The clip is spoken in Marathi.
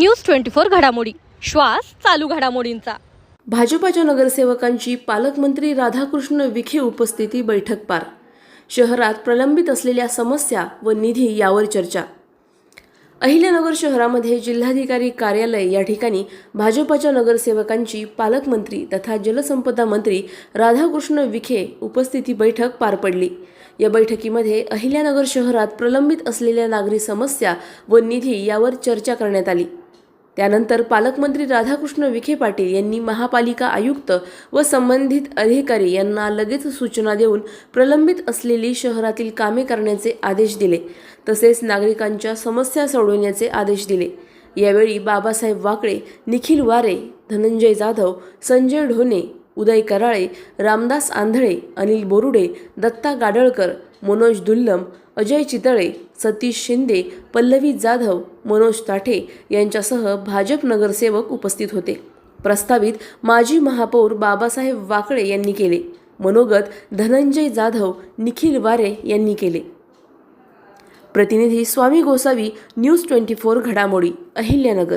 न्यूज ट्वेंटी फोर घडामोडी. श्वास चालू घडामोडींचा. भाजपाच्या नगरसेवकांची पालकमंत्री राधाकृष्ण विखे उपस्थिती बैठक पार. शहरात प्रलंबित असलेल्या समस्या व निधी यावर चर्चा. अहिल्यानगर शहरामध्ये जिल्हाधिकारी कार्यालय या ठिकाणी भाजपाच्या नगरसेवकांची पालकमंत्री तथा जलसंपदा मंत्री राधाकृष्ण विखे उपस्थिती बैठक पार पडली. या बैठकीमध्ये अहिल्यानगर शहरात प्रलंबित असलेल्या नागरी समस्या व निधी यावर चर्चा करण्यात आली. त्यानंतर पालकमंत्री राधाकृष्ण विखे पाटील यांनी महापालिका आयुक्त व संबंधित अधिकारी यांना लगेच सूचना देऊन प्रलंबित असलेली शहरातील कामे करण्याचे आदेश दिले तसेच नागरिकांच्या समस्या सोडवण्याचे आदेश दिले. यावेळी बाबासाहेब वाकळे निखिल वारे धनंजय जाधव संजय ढोणे उदय कराळे रामदास आंधळे अनिल बोरुडे दत्ता गाडळकर मनोज दुल्लम अजय चितळे सतीश शिंदे पल्लवी जाधव मनोज ताठे यांच्यासह भाजप नगरसेवक उपस्थित होते. प्रस्तावित माजी महापौर बाबासाहेब वाकळे यांनी केले. मनोगत धनंजय जाधव निखिल वारे यांनी केले. प्रतिनिधी Swami Gosavi news twenty four घडामोडी अहिल्यानगर.